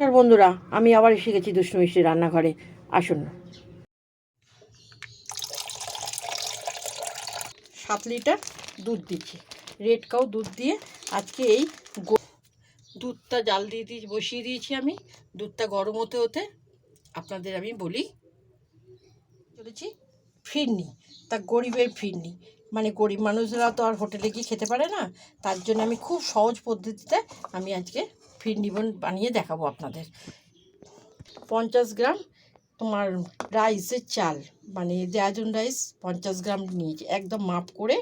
নমস্কার বন্ধুরা, আমি আবার এসে গেছি দুষ্টু মিষ্টি রান্নাঘরে। আসুন। সাত লিটার দুধ দিচ্ছি। রেড কাউ দুধ দিয়ে আজকে এই দুধটা জাল দিয়ে দিয়ে বসিয়ে দিয়েছি আমি। দুধটা গরম হতে হতে আপনাদের আমি বলি চলেছি ফিরনি, তা গরিবের ফিরনি। মানে গরিব মানুষরা তো আর হোটেলে গিয়ে খেতে পারে না। তার জন্য আমি খুব সহজ পদ্ধতিতে আমি আজকে ফিরনি বন বানিয়ে দেখাবো আপনাদের। পঞ্চাশ গ্রাম তোমার রাইসের চাল মানে দেয়াজুন রাইস পঞ্চাশ গ্রাম নিয়েছি, একদম মাপ করে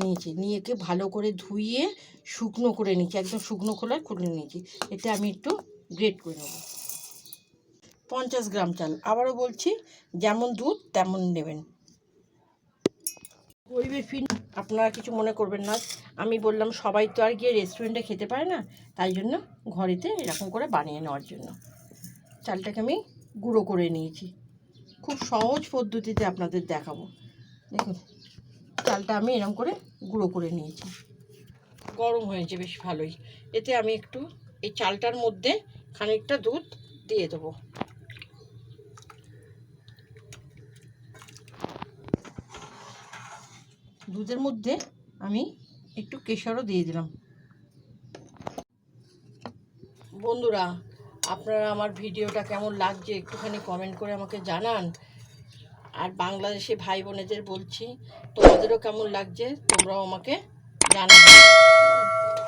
নিয়েছি। নিয়ে একে ভালো করে ধুইয়ে শুকনো করে নিয়েছি, একদম শুকনো খোলায় খুলে নিয়েছি। এতে আমি একটু গ্রেট করে নেব। পঞ্চাশ গ্রাম চাল, আবারও বলছি, যেমন দুধ তেমন নেবেন। ফিন আপনারা কিছু মনে করবেন না। আমি বললাম, সবাই তো আর গিয়ে রেস্টুরেন্টে খেতে পারে না, তাই জন্য ঘরেতে এরকম করে বানিয়ে নেওয়ার জন্য। চালটাকে আমি গুঁড়ো করে নিয়েছি। খুব সহজ পদ্ধতিতে আপনাদের দেখাবো। দেখুন, চালটা আমি এরকম করে গুঁড়ো করে নিয়েছি। গরম হয়েছে বেশ ভালোই। এতে আমি একটু এই চালটার মধ্যে খানিকটা দুধ দিয়ে দেবো। দুধের মধ্যে আমি একটু কেশরও দিয়ে দিলাম। বন্ধুরা, আপনারা আমার ভিডিওটা কেমন লাগছে একটুখানি কমেন্ট করে আমাকে জানান। আর বাংলাদেশে ভাই বোনেদের বলছি, তোমাদেরও কেমন লাগছে তোমরাও আমাকে জানাবে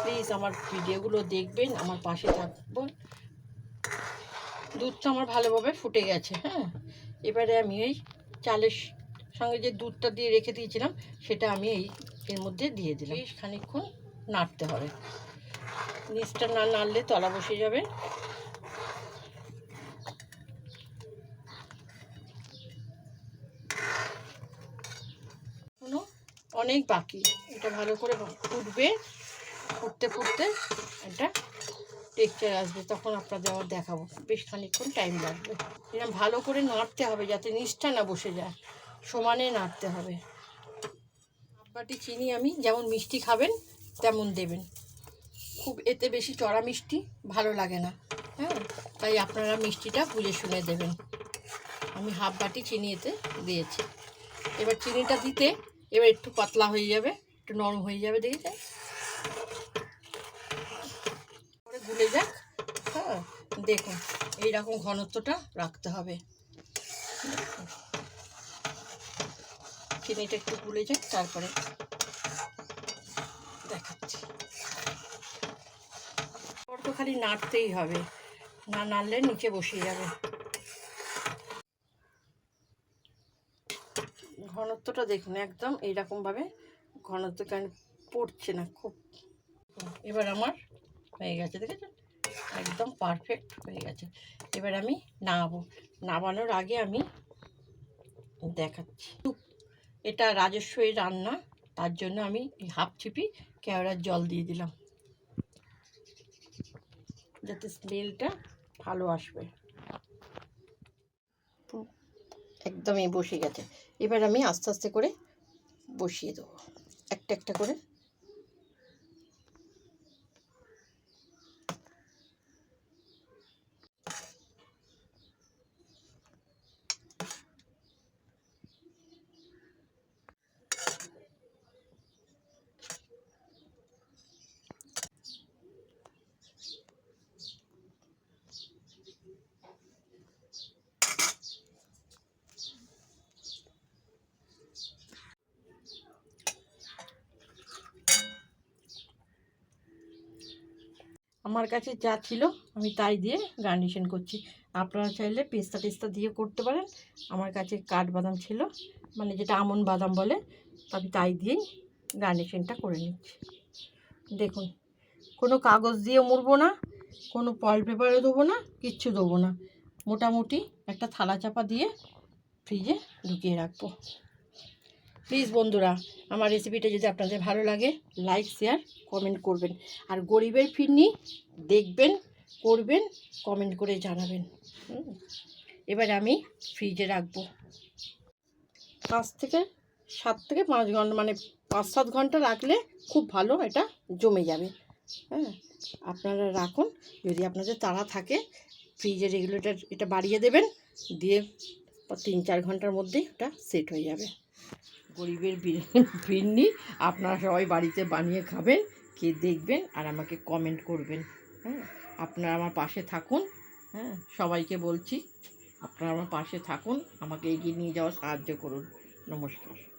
প্লিজ আমার ভিডিওগুলো দেখবেন, আমার পাশে থাকবেন। দুধটা আমার ভালোভাবে ফুটে গেছে হ্যাঁ। এবারে আমি এই চালের সঙ্গে যে দুধটা দিয়ে রেখে দিয়েছিলাম, সেটা আমি এই এর মধ্যে দিয়ে দিলাম। বেশ খানিকক্ষণ নাড়তে হবে। নিচটা না নাড়লে তলা বসে যাবে। অনেক বাকি। এটা ভালো করে ফুটবে। ফুটতে ফুটতে এটা টেক্সচার আসবে। তখন আপনাদের আবার দেখাবো। বেশ খানিকক্ষণ টাইম লাগবে। এরকম ভালো করে নাড়তে হবে যাতে নিচটা না বসে যায়। সমানে নাড়তে হবে। বাটি চিনি আমি, যেমন মিষ্টি খাবেন, তেমন দেবেন। খুব এতে বেশি চড়া মিষ্টি ভালো লাগে না হ্যাঁ? তাই আপনারা মিষ্টিটা বুঝে শুনে দেবেন। আমি হাফ বাটি চিনি এতে দিয়েছি। এবার চিনিটা দিতে এবার একটু পাতলা হয়ে যাবে, একটু নরম হয়ে যাবে দেখেছে পরে গুলে যাক হ্যাঁ? দেখুন, এইরকম ঘনত্বটা রাখতে হবে। চিনিটা একটু গুলে যাক তারপরে দেখাচ্ছি। ওর তো খালি নাড়তেই হবে, না নাড়লে নিচে বসে যাবে। ঘনত্বটা দেখুন, একদম এইরকমভাবে ঘনত্ব কেন পড়ছে না, খুব। এবার আমার হয়ে গেছে, দেখেছেন? একদম পারফেক্ট হয়ে গেছে। এবার আমি নামাবো। নামানোর আগে আমি দেখাচ্ছি। এটা রাজস্বই রান্না, তার জন্য আমি হাফ ছিপি কেওড়ার জল দিয়ে দিলাম। যাতে স্মেলটা ভালো আসবে। একদমই বসে গেছে। এবার আমি আস্তে আস্তে করে বসিয়ে দেবো। একটা একটা করে আমার কাছে যা ছিল আমি তাই দিয়ে গার্নিশন করছি। আপনারা চাইলে পেস্তা টেস্তা দিয়ে করতে পারেন। আমার কাছে কাঠবাদাম ছিল মানে যেটা আমন বাদাম বলে আমি তাই দিয়েই গার্নিশনটা করে নিচ্ছি। দেখুন, কোনো কাগজ দিয়ে মুড়বো না, কোনো ফল পেপারও দেবো না, কিচ্ছু দেবো না। মোটামুটি একটা থালা চাপা দিয়ে ফ্রিজে ঢুকিয়ে রাখব। প্লিজ বন্ধুরা, আমার রেসিপিটা যদি আপনাদের ভালো লাগে লাইক শেয়ার কমেন্ট করবেন। আর গরিবের ফিরনি দেখবেন, করবেন কমেন্ট করে জানাবেন। এবার আমি ফ্রিজে রাখব। পাঁচ থেকে সাত থেকে পাঁচ ঘণ্টা মানে পাঁচ সাত ঘণ্টা রাখলে খুব ভালো, এটা জমে যাবে। হ্যাঁ আপনারা রাখুন। যদি আপনাদের তাড়া থাকে ফ্রিজে রেগুলেটর এটা বাড়িয়ে দেবেন, দিয়ে তিন চার ঘণ্টার মধ্যেই ওটা সেট হয়ে যাবে। গরিবের ফিরনি আপনারা সবাই বাড়িতে বানিয়ে খাবেন খেয়ে দেখবেন আর আমাকে কমেন্ট করবেন। হ্যাঁ আপনারা আমার পাশে থাকুন। হ্যাঁ সবাইকে বলছি, আপনারা আমার পাশে থাকুন, আমাকে এগিয়ে নিয়ে যাওয়ার সাহায্য করুন। নমস্কার।